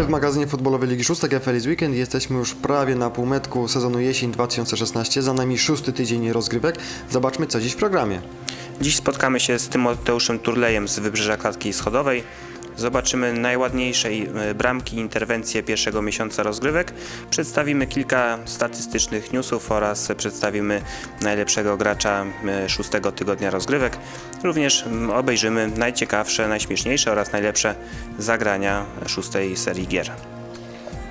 Witamy w magazynie futbolowej Ligi Szóstek FLS Weekend. Jesteśmy już prawie na półmetku sezonu jesień 2016. Za nami szósty tydzień rozgrywek. Zobaczmy co dziś w programie. Dziś spotkamy się z Tymoteuszem Turlejem z Wybrzeża Klatki Schodowej. Zobaczymy najładniejsze e, bramki interwencje pierwszego miesiąca rozgrywek. Przedstawimy kilka statystycznych newsów oraz przedstawimy najlepszego gracza e, szóstego tygodnia rozgrywek. Również obejrzymy najciekawsze, najśmieszniejsze oraz najlepsze zagrania szóstej serii gier.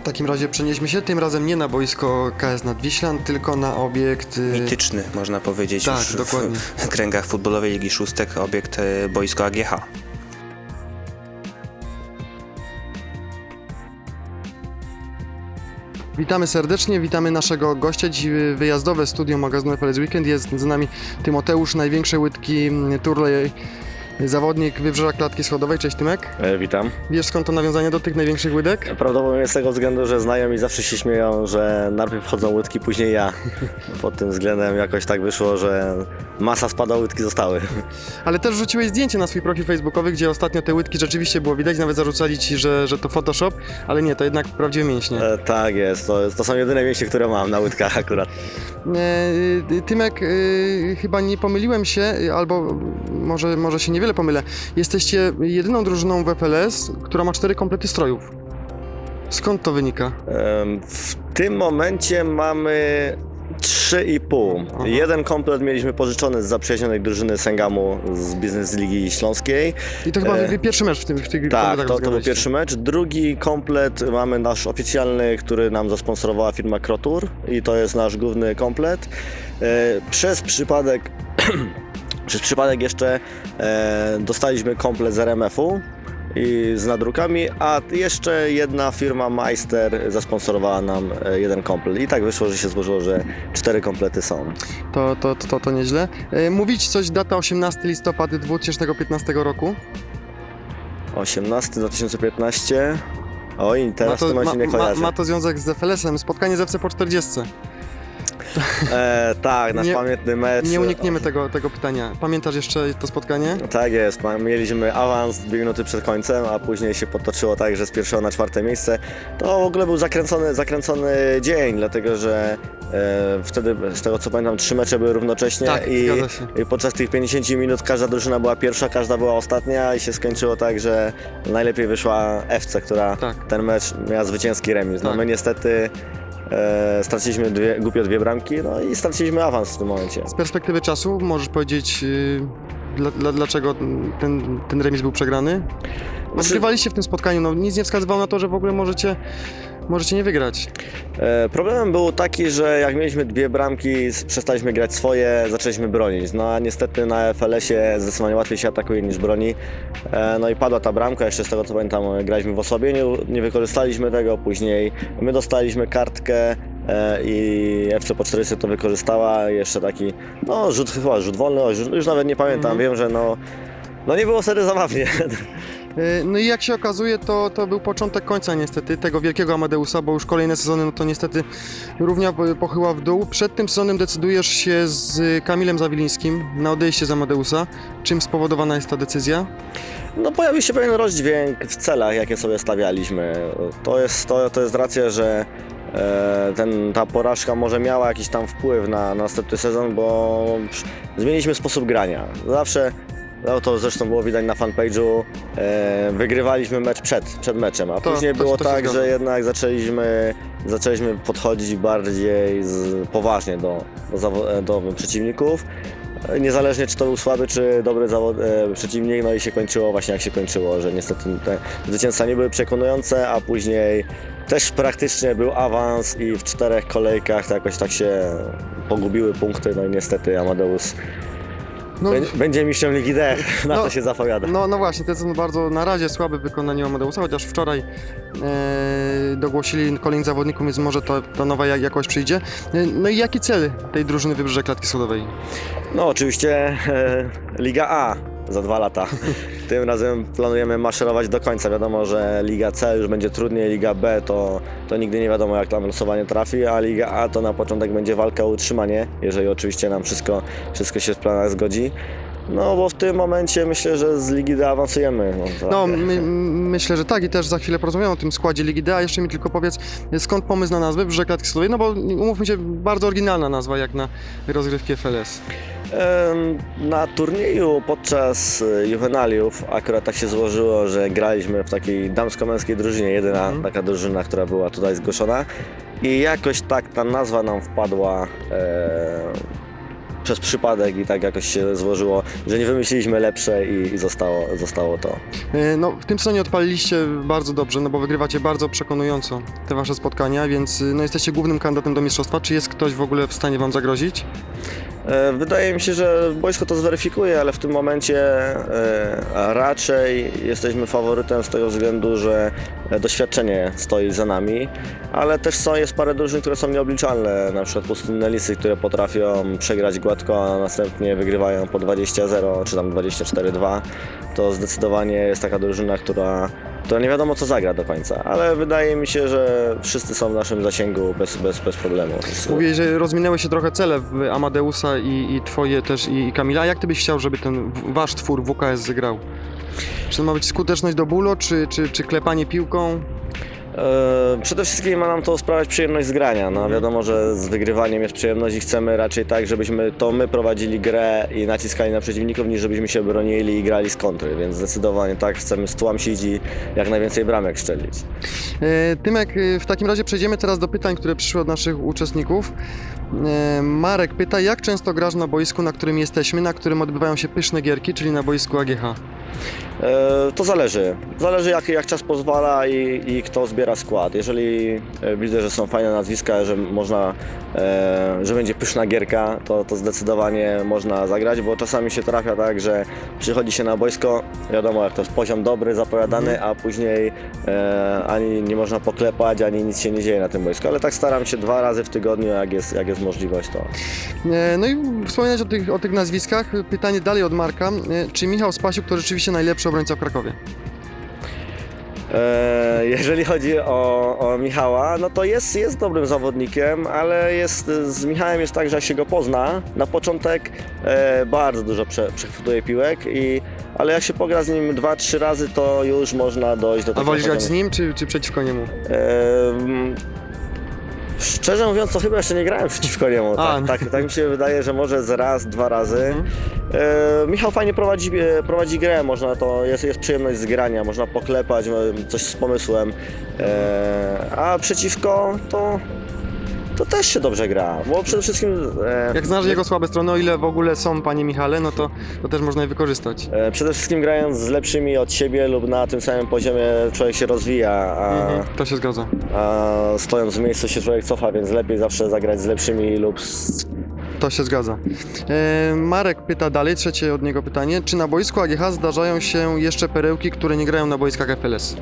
W takim razie przenieśmy się tym razem nie na boisko KS Nadwiślan, tylko na obiekt... y, Mityczny, można powiedzieć, Tak, dokładnie. w kręgach futbolowej Ligi Szóstek, obiekt e, boisko AGH. Witamy serdecznie, witamy naszego gościa. Dziś wyjazdowe studio magazynu FLS Weekend. Jest z nami Tymoteusz, największe łydki mm, Turley, zawodnik Wybrzeża Klatki Schodowej. Cześć Tymek. E, Witam. Wiesz skąd to nawiązanie do tych największych łydek? Prawdopodobnie z tego względu, że znajomi zawsze się śmieją, że najpierw wchodzą łydki, później ja. Pod tym względem jakoś tak wyszło, że masa spada, łydki zostały. Ale też rzuciłeś zdjęcie na swój profil facebookowy, gdzie ostatnio te łydki rzeczywiście było widać, nawet zarzucali ci, że, że to Photoshop, ale nie, to jednak prawdziwe mięśnie. E, tak jest, to, to są jedyne mięśnie, które mam na łydkach akurat. E, Tymek, y, chyba nie pomyliłem się, albo może, może się pomylę. Jesteście jedyną drużyną w FLS, która ma cztery komplety strojów. Skąd to wynika? W tym momencie mamy 3,5. Aha. Jeden komplet mieliśmy pożyczony z zaprzyjaźnionej drużyny Sengamu z Biznes Ligi Śląskiej. I to chyba E, pierwszy mecz w tym w tych Tak, to, to był pierwszy mecz. Drugi komplet mamy nasz oficjalny, który nam zasponsorowała firma Krotur i to jest nasz główny komplet. E, Przez przypadek, przez przypadek jeszcze e, dostaliśmy komplet z RMF-u i z nadrukami, a jeszcze jedna firma Meister zasponsorowała nam e, jeden komplet. I tak wyszło, że się złożyło, że cztery komplety są. To, to, to, to, nieźle. E, Mówić coś, data 18 listopada 2015 roku. 18 2015. Oj, teraz ma, to, to, ma, ma, się nie ma, kojarzy. ma to związek z FLS-em, spotkanie z FC po 40. E, tak, nasz Nie- pamiętny mecz. Nie unikniemy tego, tego pytania. Pamiętasz jeszcze to spotkanie? Tak jest, ma- mieliśmy awans dwie minuty przed końcem, a później się potoczyło tak, że z pierwszego na czwarte miejsce. To w ogóle był zakręcony, zakręcony dzień, dlatego że e, wtedy, z tego co pamiętam, trzy mecze były równocześnie Tak, i, zgadza się. i podczas tych 50 minut każda drużyna była pierwsza, każda była ostatnia i się skończyło tak, że najlepiej wyszła FC, która Tak. ten mecz miała zwycięski remis. No Tak. my niestety e, straciliśmy dwie, głupio dwie bramki, no i straciliśmy awans w tym momencie. Z perspektywy czasu możesz powiedzieć, yy, dla, dla, dlaczego ten, ten remis był przegrany? Wygrywaliście w tym spotkaniu, no nic nie wskazywało na to, że w ogóle możecie, możecie nie wygrać. E, Problemem był taki, że jak mieliśmy dwie bramki, s- przestaliśmy grać swoje, zaczęliśmy bronić. No a niestety na FLS-ie zdecydowanie łatwiej się atakuje niż broni. E, No i padła ta bramka, jeszcze z tego co pamiętam, e, graliśmy w osłabieniu, nie wykorzystaliśmy tego, później my dostaliśmy kartkę e, i FC po 40 to wykorzystała. Jeszcze taki, no rzut chyba, rzut wolny, o, już, już nawet nie pamiętam, Mhm. wiem, że no, no nie było serio zabawnie. Yy, No i jak się okazuje, to, to był początek końca niestety tego wielkiego Amadeusa, bo już kolejne sezony, no to niestety równia po- pochyła w dół. Przed tym sezonem decydujesz się z Kamilem Zawilińskim na odejście z Amadeusa. Czym spowodowana jest ta decyzja? No pojawił się pewien rozdźwięk w celach, jakie sobie stawialiśmy. To jest, to, to jest racja, że e, ten, ta porażka może miała jakiś tam wpływ na, na następny sezon, bo zmieniliśmy sposób grania. Zawsze, no to zresztą było widać na fanpage'u, e, wygrywaliśmy mecz przed, przed meczem, a To- później to- było to się tak, zgadza. że jednak zaczęliśmy, zaczęliśmy podchodzić bardziej z, poważnie do, do, zawo- do przeciwników. Niezależnie czy to był słaby, czy dobry zawod, e, przeciwnik, no i się kończyło właśnie jak się kończyło, że niestety te zwycięstwa nie były przekonujące, a później też praktycznie był awans i w czterech kolejkach to jakoś tak się pogubiły punkty, no i niestety Amadeus No, bę- będzie mistrzem Ligi D, na No, to się zapowiada. No, no właśnie, to są bardzo na razie słabe w wykonaniu Amadeusa, chociaż wczoraj e, dogłosili kolejnych zawodników, więc może to, ta nowa jak- jakość przyjdzie. E, no i jaki cel tej drużyny Wybrzeże Klatki Schodowej? No oczywiście e, Liga A za dwa lata. Tym razem planujemy maszerować do końca. Wiadomo, że Liga C już będzie trudniej, Liga B to, to nigdy nie wiadomo jak tam losowanie trafi, a Liga A to na początek będzie walka o utrzymanie, jeżeli oczywiście nam wszystko, wszystko się w planach zgodzi. No bo w tym momencie myślę, że z Ligi D awansujemy. No, tak. No, my, myślę, że tak i też za chwilę porozmawiamy o tym składzie Ligi D, a jeszcze mi tylko powiedz, skąd pomysł na nazwę Klatki Schodowej, no bo umówmy się, bardzo oryginalna nazwa jak na rozgrywki FLS. Na turnieju podczas e, juwenaliów akurat tak się złożyło, że graliśmy w takiej damsko-męskiej drużynie, jedyna Mhm. taka drużyna, która była tutaj zgłoszona i jakoś tak ta nazwa nam wpadła e, przez przypadek i tak jakoś się złożyło, że nie wymyśliliśmy lepsze i, i zostało, zostało to. E, No, w tym sezonie odpaliliście bardzo dobrze, no bo wygrywacie bardzo przekonująco te wasze spotkania, więc y, no, jesteście głównym kandydatem do mistrzostwa. Czy jest ktoś w ogóle w stanie wam zagrozić? E, Wydaje mi się, że boisko to zweryfikuje, ale w tym momencie e, raczej jesteśmy faworytem z tego względu, że doświadczenie stoi za nami, ale też są, jest parę drużyn, które są nieobliczalne, na przykład pustynne lisy, które potrafią przegrać gładko, a następnie wygrywają po 20-0 czy tam 24-2. To zdecydowanie jest taka drużyna, która, która nie wiadomo co zagra do końca, ale wydaje mi się, że wszyscy są w naszym zasięgu bez, bez, bez problemu. Mówiłeś, że rozminęły się trochę cele Amadeusa i, i twoje też i, i Kamila. Jak ty byś chciał, żeby ten wasz twór WKS zagrał? Czy to ma być skuteczność do bólu, czy, czy, czy klepanie piłką? E, Przede wszystkim ma nam to sprawiać przyjemność z grania. No, wiadomo, że z wygrywaniem jest przyjemność i chcemy raczej tak, żebyśmy to my prowadzili grę i naciskali na przeciwników, niż żebyśmy się bronili i grali z kontry. Więc zdecydowanie tak, chcemy stłamsić i jak najwięcej bramek szczelić. E, Tymek, e, w takim razie przejdziemy teraz do pytań, które przyszły od naszych uczestników. E, Marek pyta, jak często grasz na boisku, na którym jesteśmy, na którym odbywają się pyszne gierki, czyli na boisku AGH? E, To zależy. Zależy jak, jak czas pozwala i, i kto zbiera skład. Jeżeli e, widzę, że są fajne nazwiska, że można, e, że będzie pyszna gierka, to, to zdecydowanie można zagrać, bo czasami się trafia tak, że przychodzi się na boisko, wiadomo jak to jest poziom dobry, zapowiadany, a później ani nie można poklepać, ani nic się nie dzieje na tym boisku. Ale tak staram się dwa razy w tygodniu, jak jest, jak jest możliwość, to, No i wspominać o tych, o tych nazwiskach, pytanie dalej od Marka. Czy Michał Spasiuk to rzeczywiście najlepszy obrońca w Krakowie? E, Jeżeli chodzi o, o Michała, no to jest, jest dobrym zawodnikiem, ale jest, z Michałem jest tak, że jak się go pozna, na początek e, bardzo dużo prze, przechwytuje piłek, i, ale jak się pogra z nim dwa, trzy razy, to już można dojść do A takiego wolisz grać z nim, czy, czy przeciwko niemu? Em, Szczerze mówiąc, to chyba jeszcze nie grałem przeciwko niemu. Tak, tak, tak mi się wydaje, że może z raz, dwa razy. Mhm. E, Michał fajnie prowadzi, e, prowadzi grę, można to, jest, jest przyjemność z grania, można poklepać, e, coś z pomysłem. E, a przeciwko to, to też się dobrze gra, bo przede wszystkim. E, Jak znasz jego słabe strony, o ile w ogóle są, panie Michale, no to, to też można je wykorzystać. e, Przede wszystkim grając z lepszymi od siebie lub na tym samym poziomie człowiek się rozwija, a, Mhm, to się zgadza. a stojąc w miejscu się człowiek cofa, więc lepiej zawsze zagrać z lepszymi lub z To się zgadza. E, Marek pyta dalej, trzecie od niego pytanie. Czy na boisku AGH zdarzają się jeszcze perełki, które nie grają na boiskach FLS?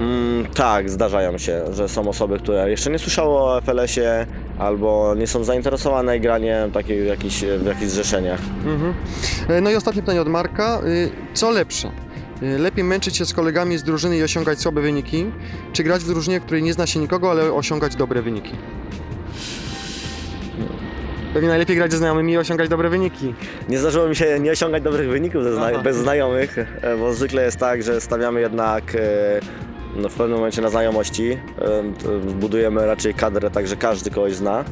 Mm, tak, zdarzają się, że są osoby, które jeszcze nie słyszały o FLS-ie albo nie są zainteresowane graniem takiej w jakichś, w jakichś zrzeszeniach. Mhm. E, No i ostatnie pytanie od Marka. Y, Co lepsze? Y, Lepiej męczyć się z kolegami z drużyny i osiągać słabe wyniki, czy grać w drużynie, w której nie zna się nikogo, ale osiągać dobre wyniki? Pewnie najlepiej grać ze znajomymi i osiągać dobre wyniki. Nie zdarzyło mi się nie osiągać dobrych wyników ze zna- Aha. bez znajomych, e, bo zwykle jest tak, że stawiamy jednak e, w pewnym momencie na znajomości. Budujemy raczej kadrę, tak że każdy kogoś zna.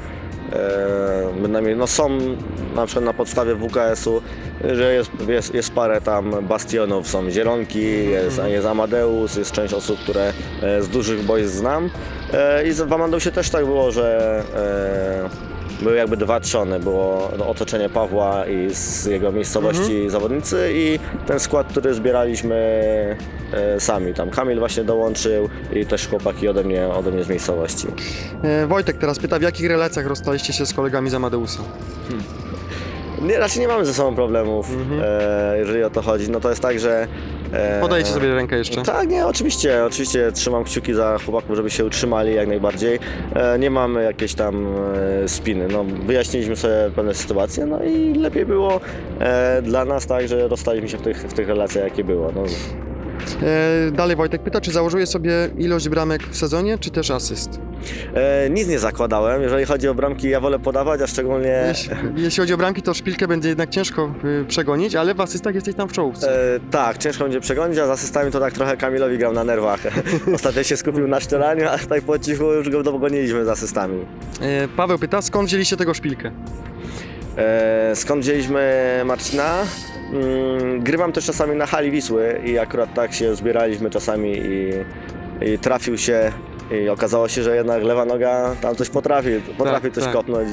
Bynajmniej, no są na przykład na podstawie WKS-u, że jest, jest, jest parę tam bastionów, są Zielonki, jest, jest Amadeus, jest część osób, które e, z dużych boisk znam. E, I w Amadeusie też tak było, że e, były jakby dwa trzony, było otoczenie Pawła i z jego miejscowości zawodnicy i ten skład, który zbieraliśmy e, sami. Tam Kamil właśnie dołączył i też chłopaki ode mnie, ode mnie z miejscowości. E, Wojtek teraz pyta, w jakich relacjach rozstaliście się z kolegami z Amadeusa? Nie, raczej nie mamy ze sobą problemów, e, jeżeli o to chodzi. No to jest tak, że... E, Podajcie sobie rękę jeszcze. Tak, nie, oczywiście, oczywiście trzymam kciuki za chłopaków, żeby się utrzymali jak najbardziej. E, nie mamy jakiejś tam e, spiny. No, wyjaśniliśmy sobie pewne sytuacje, no i lepiej było e, dla nas tak, że rozstaliśmy się w tych, w tych relacjach, jakie było. No, dalej Wojtek pyta, czy założyłeś sobie ilość bramek w sezonie, czy też asyst? E, nic nie zakładałem. Jeżeli chodzi o bramki, ja wolę podawać, a szczególnie. Jeśli, jeśli chodzi o bramki, to szpilkę będzie jednak ciężko y, przegonić, ale w asystach jesteś tam w czołówce. E, tak, ciężko będzie przegonić, a z asystami to tak trochę Kamilowi grał na nerwach. Ostatnio się skupił na szczelaniu, a tak po cichu już go dogoniliśmy z asystami. E, Paweł pyta, skąd wzięliście tego szpilkę? E, skąd wzięliśmy Marcina? Mm, grywam też czasami na hali Wisły i akurat tak się zbieraliśmy czasami i, i trafił się i okazało się, że jednak lewa noga tam coś potrafi, potrafi Tak, coś tak. kopnąć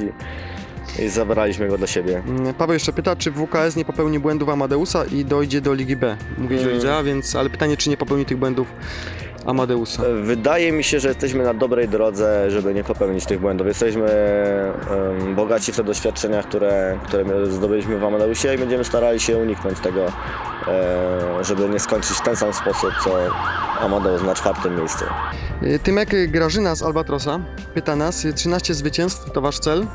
i, i zabraliśmy go do siebie. Mm, Paweł jeszcze pyta, czy WKS nie popełni błędów Amadeusa i dojdzie do Ligi B. Mówiłeś o Mm. Lidze A, więc, ale pytanie, czy nie popełni tych błędów Amadeusa. E, Wydaje mi się, że jesteśmy na dobrej drodze, żeby nie popełnić tych błędów. Jesteśmy em, bogaci w te doświadczenia, które, które my zdobyliśmy w Amadeusie i będziemy starali się uniknąć tego, e, żeby nie skończyć w ten sam sposób, co Amadeus na czwartym miejscu. E, Tymek Grażyna z Albatrosa pyta nas, y, 13 zwycięstw to wasz cel?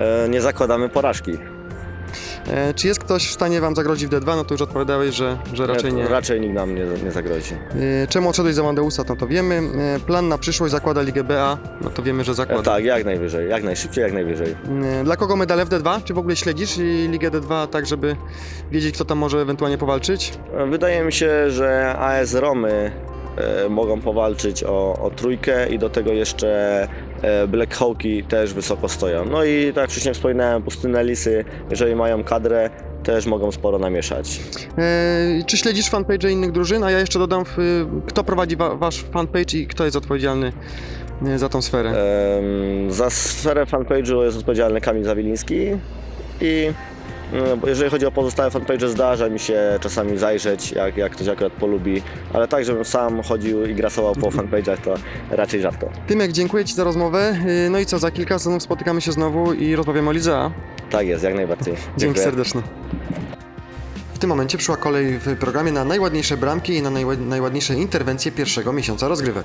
E, Nie zakładamy porażki. E, Czy jest ktoś w stanie wam zagrozić w D2? No to już odpowiadałeś, że, że raczej nie. Raczej nikt nam nie, nie zagrozi. E, Czemu odszedłeś z Amadeusa? No to wiemy. E, Plan na przyszłość zakłada Ligę BA? No to wiemy, że E, zakłada. Tak, jak najwyżej, jak najszybciej, jak najwyżej. E, Dla kogo medale w D2? Czy w ogóle śledzisz i Ligę D2 tak, żeby wiedzieć, kto tam może ewentualnie powalczyć? E, Wydaje mi się, że AS Romy e, mogą powalczyć o, o trójkę i do tego jeszcze Black Hawki też wysoko stoją. No i tak jak wcześniej wspominałem, Pustyne Lisy, jeżeli mają kadrę, też mogą sporo namieszać. E, Czy śledzisz fanpage innych drużyn? A ja jeszcze dodam, kto prowadzi wa- wasz fanpage i kto jest odpowiedzialny e, za tą sferę? Za sferę fanpage'u jest odpowiedzialny Kamil Zawiliński i jeżeli chodzi o pozostałe fanpage, zdarza mi się czasami zajrzeć, jak, jak ktoś akurat polubi, ale tak, żebym sam chodził i grasował po fanpage'ach, to raczej rzadko. Tymek, dziękuję Ci za rozmowę. E, No i co, za kilka sezonów spotykamy się znowu i rozmawiamy o Lidze. Tak jest, jak najbardziej. Dzięki Dziękuję. serdeczne. W tym momencie przyszła kolej w programie na najładniejsze bramki i na najła- najładniejsze interwencje pierwszego miesiąca rozgrywek.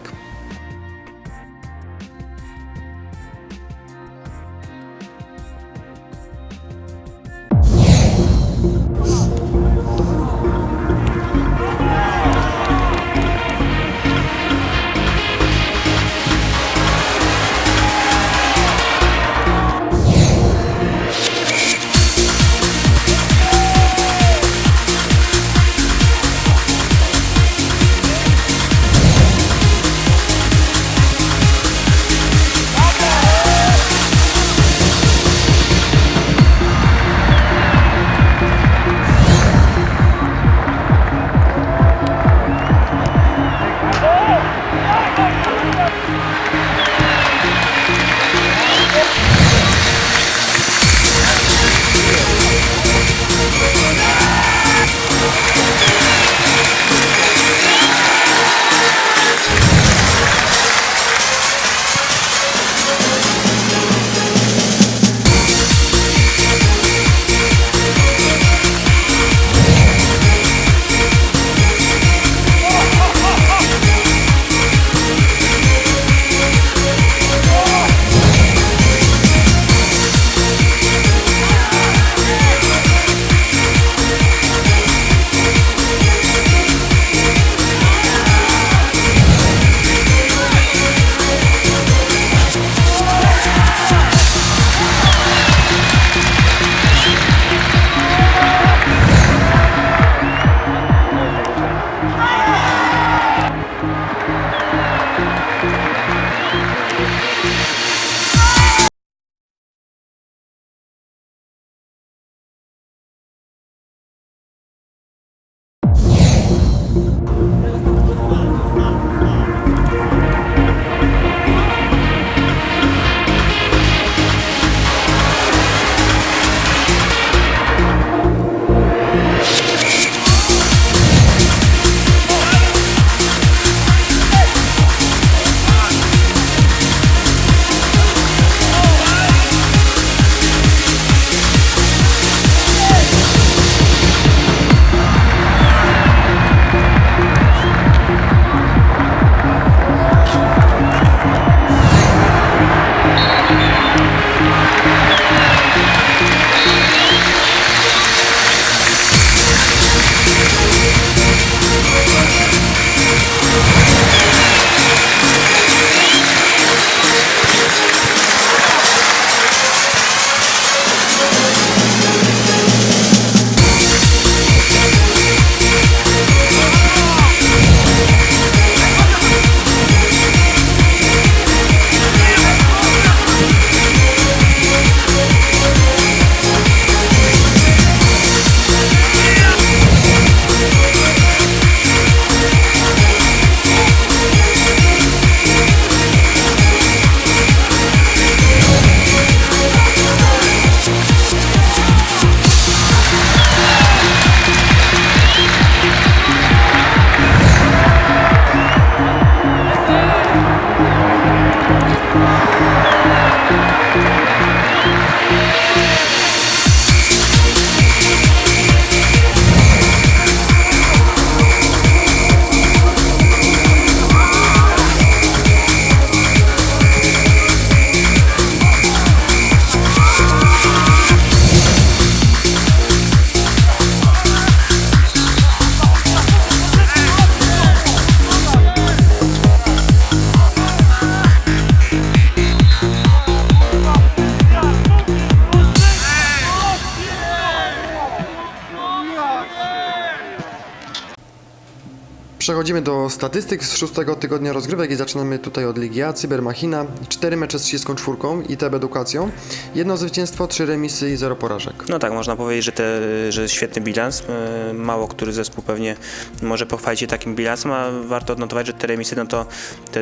Przechodzimy do statystyk z szóstego tygodnia rozgrywek i zaczynamy tutaj od Ligi A, Cybermachina. Cztery mecze z 34 i TEB Edukacją. Jedno zwycięstwo, trzy remisy i zero porażek. No tak, można powiedzieć, że, te, że świetny bilans. E, Mało który zespół pewnie może pochwalić się takim bilansem, a warto odnotować, że te remisy, no to te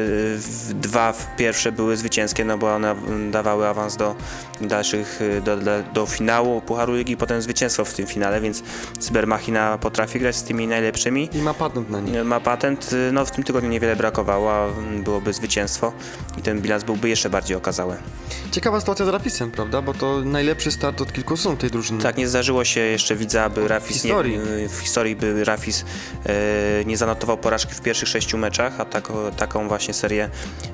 dwa pierwsze były zwycięskie, no bo one dawały awans do dalszych, do, do, do finału Pucharu Ligi, potem zwycięstwo w tym finale, więc Cybermachina potrafi grać z tymi najlepszymi. I ma patent na nie. Ma patent, y, no w tym tygodniu niewiele brakowało, a byłoby zwycięstwo i ten bilans byłby jeszcze bardziej okazały. Ciekawa sytuacja z Rafisem, prawda? Bo to najlepszy start od kilku sezonów tej drużyny. Tak, nie zdarzyło się jeszcze widza, aby Rafis historii. Nie, w historii by Rafis e, nie zanotował porażki w pierwszych sześciu meczach, a tako, taką właśnie serię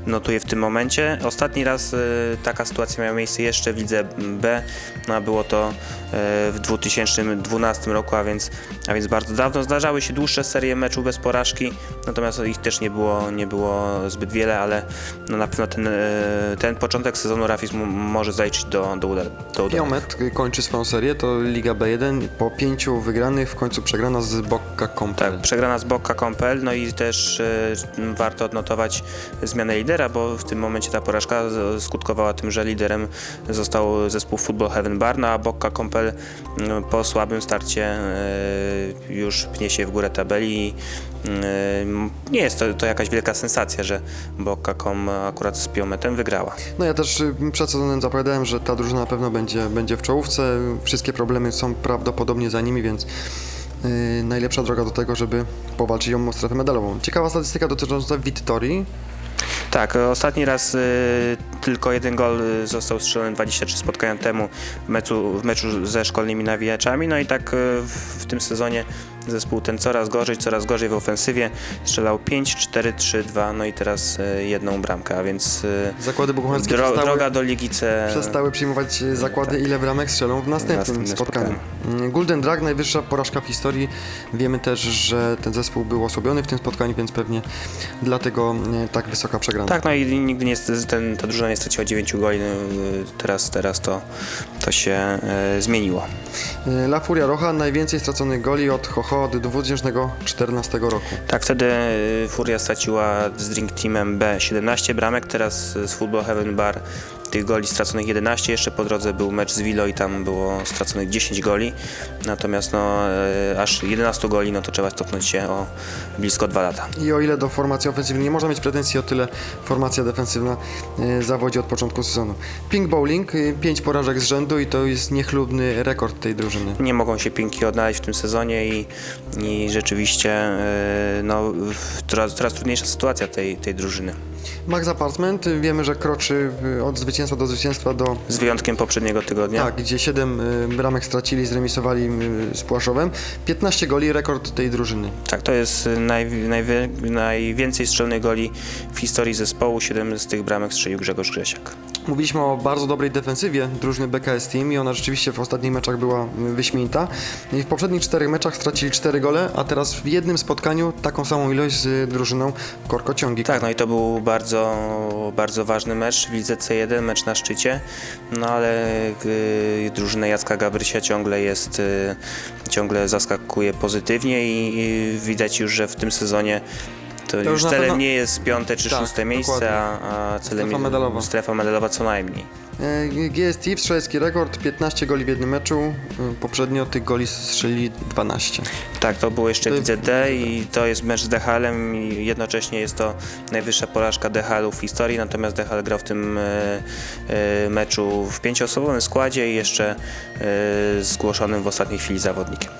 notuje w tym momencie. Ostatni raz e, taka sytuacja miała miejsce jeszcze w lidze B, no, a było to e, w 2012 roku, a więc, a więc bardzo dawno. Zdarzały się dłuższe serie meczów bez porażki, natomiast ich też nie było, nie było zbyt wiele, ale no, na pewno ten, e, ten początek sezonu Rafis może zaliczyć do, do, uda, do udanych. Kończy swoją serię, to Liga B1. Po pięciu wygranych w końcu przegrana z Bokka Kompel. Tak, przegrana z Bokka Kompel, no i też e, warto odnotować zmianę lidera, bo w tym momencie ta porażka skutkowała tym, że liderem został zespół Football Heaven Bar, no a Bokka Kompel mm, po słabym starcie e, już pnie się w górę tabeli i nie jest to, to jakaś wielka sensacja, że Bokka Kom akurat z Piometem wygrała. No ja też y, przed sezonem zapowiadałem, że ta drużyna na pewno będzie, będzie w czołówce. Wszystkie problemy są prawdopodobnie za nimi, więc y, najlepsza droga do tego, żeby powalczyć o strefę medalową. Ciekawa statystyka dotycząca Wittorii. Tak, ostatni raz y, tylko jeden gol y, został strzelony 23 spotkania temu w meczu, w meczu ze szkolnymi nawijaczami. No i tak y, w, w tym sezonie zespół ten coraz gorzej, coraz gorzej w ofensywie. Strzelał 5, 4, 3, 2, no i teraz y, jedną bramkę, a więc y, Zakłady buchmacherskie dro, droga do Ligi C. przestały przyjmować y, zakłady, ile bramek strzelą w następnym następnym spotkaniu. Y, Golden Drag, najwyższa porażka w historii. Wiemy też, że ten zespół był osłabiony w tym spotkaniu, więc pewnie dlatego tak wysoka przegrana. Tak, no i nigdy nie, ten, ta drużyna nie straciła 9 goli, no, teraz, teraz to, to się y, zmieniło. La Furia Rocha, najwięcej straconych goli od Hoho od 2014 roku. Tak, wtedy y, Furia straciła z Drink Teamem B 17 bramek, teraz z Football Heaven Bar tych goli straconych 11, jeszcze po drodze był mecz z Willo i tam było straconych 10 goli, natomiast no, y, aż 11 goli, no to trzeba cofnąć się o blisko 2 lata. I o ile do formacji ofensywnej nie można mieć pretensji, o tyle formacja defensywna y, zawodzi od początku sezonu. Pink Bowling, 5 porażek z rzędu i to jest niechlubny rekord tej drużyny. Nie mogą się Pinki odnaleźć w tym sezonie i, i rzeczywiście no, coraz, coraz trudniejsza sytuacja tej, tej drużyny. Max Apartment, y, wiemy, że kroczy y, od zwycięstwa do zwycięstwa do... Z wyjątkiem poprzedniego tygodnia. Tak, gdzie 7 bramek stracili, zremisowali y, z Płaszowem. 15 goli, rekord tej drużyny. Tak, to jest y, naj, najwie, najwięcej strzelnych goli w historii zespołu. Siedem z tych bramek strzelił Grzegorz Grzesiak. Mówiliśmy o bardzo dobrej defensywie drużyny BKS Team i ona rzeczywiście w ostatnich meczach była y, wyśmienita. I w poprzednich czterech meczach stracili 4 gole, a teraz w jednym spotkaniu taką samą ilość z drużyną Korkociągi. Tak, no i to był bardzo, bardzo ważny mecz w Lidze C1, mecz na szczycie, no ale y, drużyna Jacka Gabrysia ciągle jest, y, ciągle zaskakuje pozytywnie i, i widać już, że w tym sezonie to, już już celem pewno- nie jest piąte czy Tak, szóste miejsce, a, a celem Strefa medalowa. strefa medalowa co najmniej. E, GST, strzelecki rekord, 15 goli w jednym meczu. Y, Poprzednio tych goli strzelili 12. Tak, to było jeszcze To- w Lidze D i to jest mecz z DHL-em i jednocześnie jest to najwyższa porażka DHL-u w historii, natomiast DHL grał w tym e, e, meczu w pięcioosobowym składzie i jeszcze e, zgłoszonym w ostatniej chwili zawodnikiem.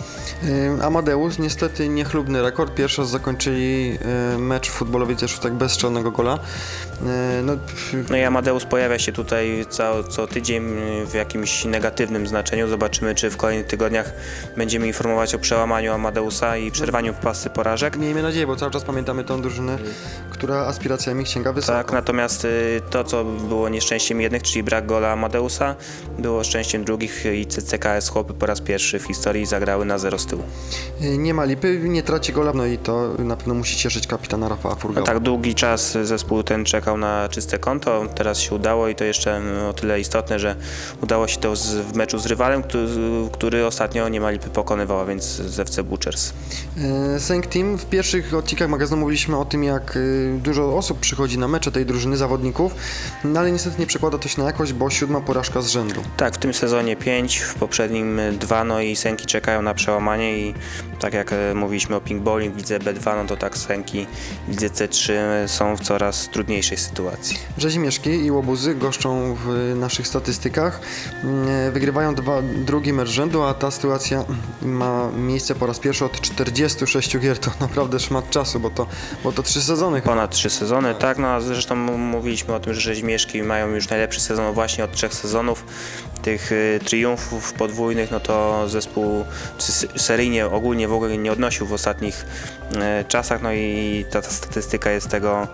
Amadeus, niestety niechlubny rekord. Pierwszy zakończyli mecz w futbolowej ze szóstek bez gola. Y, No, No i Amadeus pojawia się tutaj co, co tydzień w jakimś negatywnym znaczeniu. Zobaczymy, czy w kolejnych tygodniach będziemy informować o przełamaniu Amadeusa i przerwaniu w pasy porażek. miejmy nadzieję, bo cały czas pamiętamy tą drużynę, która aspiracjami sięga wysoko. Tak, natomiast y, to, co było nieszczęściem jednych, czyli brak gola Amadeusa, było szczęściem drugich i CCKS Chłopy po raz pierwszy w historii zagrały na zero z tyłu. Y, Nie ma lipy, nie traci gola, no i to na pewno musi cieszyć kapitana Rafała Furgała. Tak długi czas zespół ten czekał na czyste konto, teraz się udało i to jeszcze mm, o tyle istotne, że udało się to z, w meczu z rywalem, który, który ostatnio nie ma lipy pokonywał, a więc z FC Butchers. E, Sęk Team, w pierwszych odcinkach magazynu mówiliśmy o tym, jak y, dużo osób przychodzi na mecze tej drużyny zawodników, no ale niestety nie przekłada to się na jakość, bo siódma porażka z rzędu. Tak, w tym sezonie 5, w poprzednim 2, no i Senki czekają na przełamanie i tak jak e, mówiliśmy o ping bowling, widzę B2, no to tak Senki, widzę C3 są w coraz trudniejszej sytuacji. Rzezimieszki i Łobuzy goszczą w naszych statystykach. Mm, Wygrywają dwa, drugi mecz rzędu, a ta sytuacja ma miejsce po raz pierwszy od 46 gier. To naprawdę szmat czasu, bo to, bo to trzy sezony. chyba. Ponad 3 sezony, tak, no a zresztą mówiliśmy o tym, że Rzeźmieszki mają już najlepszy sezon właśnie od trzech sezonów. Tych y, triumfów podwójnych, no to zespół seryjnie ogólnie w ogóle nie odnosił w ostatnich e, czasach, no i ta, ta statystyka jest tego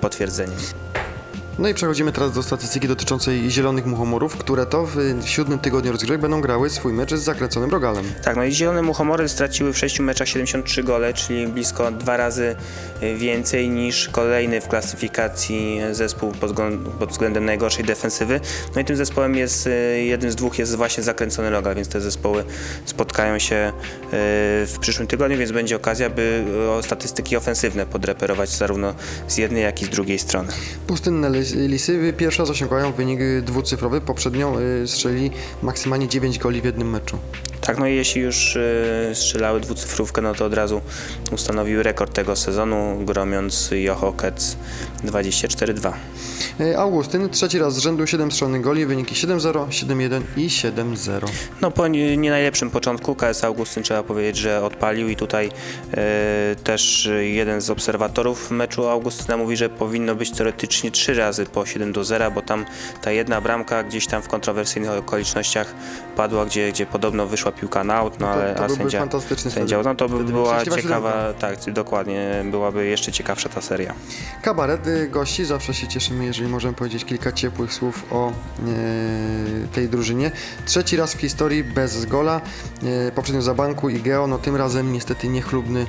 potwierdzeniem. No i przechodzimy teraz do statystyki dotyczącej zielonych muchomorów, które to w siódmym tygodniu rozgrywek będą grały swój mecz z zakręconym rogalem. Tak, no i Zielone Muchomory straciły w 6 meczach 73 gole, czyli blisko dwa razy y, więcej niż kolejny w klasyfikacji zespół pod, względem najgorszej defensywy. No i tym zespołem jest, y, jednym z dwóch jest właśnie zakręcony rogal, więc te zespoły spotkają się y, w przyszłym tygodniu, więc będzie okazja, by statystyki ofensywne podreperować zarówno z jednej, jak i z drugiej strony. Pustynne lis- lisy pierwszy raz osiągają wynik dwucyfrowy. Poprzednio y, strzeli maksymalnie 9 goli w jednym meczu. Tak, no i jeśli już y, strzelały dwucyfrówkę, no to od razu ustanowiły rekord tego sezonu, gromiąc Joho Kec 24-2. Y, Augustyn trzeci raz z rzędu 7 strzelonych goli, wyniki 7-0, 7-1 i 7-0. No po nie najlepszym początku KS Augustyn trzeba powiedzieć, że odpalił i tutaj e, też jeden z obserwatorów meczu Augustyna mówi, że powinno być teoretycznie trzy razy po 7 do 0, bo tam ta jedna bramka gdzieś tam w kontrowersyjnych okolicznościach padła, gdzie, gdzie podobno wyszła piłka na aut, no To- ale to a sędzia, fantastyczny sędzia wtedy. no to by była ciekawa, tak dokładnie, byłaby jeszcze ciekawsza ta seria. Kabaret y, gości, zawsze się cieszymy, jeżeli możemy powiedzieć kilka ciepłych słów o e, tej drużynie. Trzeci raz w historii bez gola, e, poprzednio za banku i Geo, no tym razem niestety niechlubny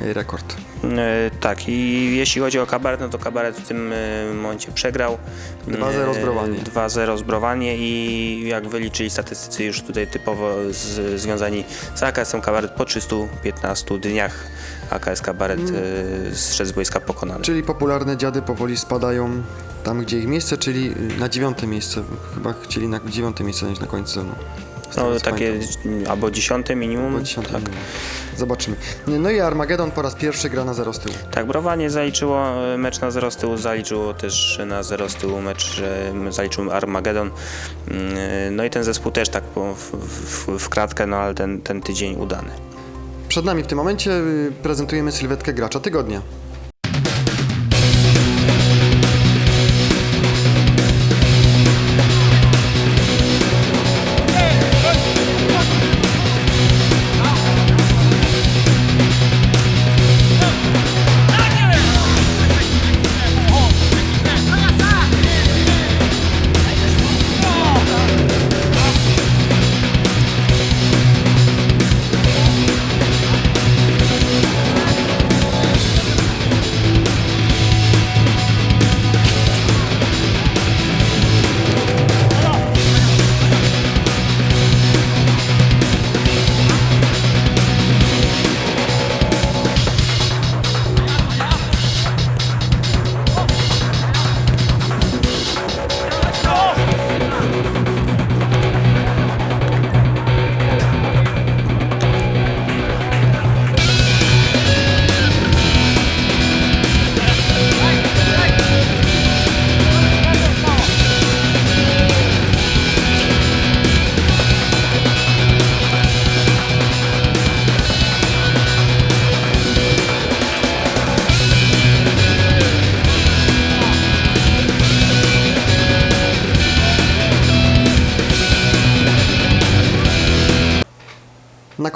e, rekord. E, Tak, i jeśli chodzi o kabaret, no to kabaret w tym e, momencie przegrał. 2-0 E, zbrowanie. 2-0 zbrowanie i jak wyliczyli statystycy już tutaj typowo z, związani z AKS-em kabaret po 315 dniach AKS kabaret Mm. zszedł z boiska pokonany. Czyli popularne dziady powoli spadają tam, gdzie ich miejsce, czyli y, na dziewiąte miejsce. Chyba chcieli na dziewiąte miejsce zająć na końcu sezonu. No takie pamiętam. albo dziesiąte minimum. Bo dziesiąte tak. minimum. Zobaczymy. No i Armagedon po raz pierwszy gra na zero z tyłu. Tak, Browanie zaliczyło e, mecz na 0 z tyłu, zaliczyło też na 0 z tyłu mecz, zaliczył Armagedon. Mm, e, No i ten zespół też tak w, w, w kratkę, no ale ten, ten tydzień udany. Przed nami w tym momencie y, prezentujemy sylwetkę gracza tygodnia.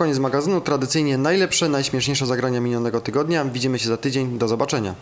Koniec magazynu tradycyjnie najlepsze, najśmieszniejsze zagrania minionego tygodnia. Widzimy się za tydzień. Do zobaczenia.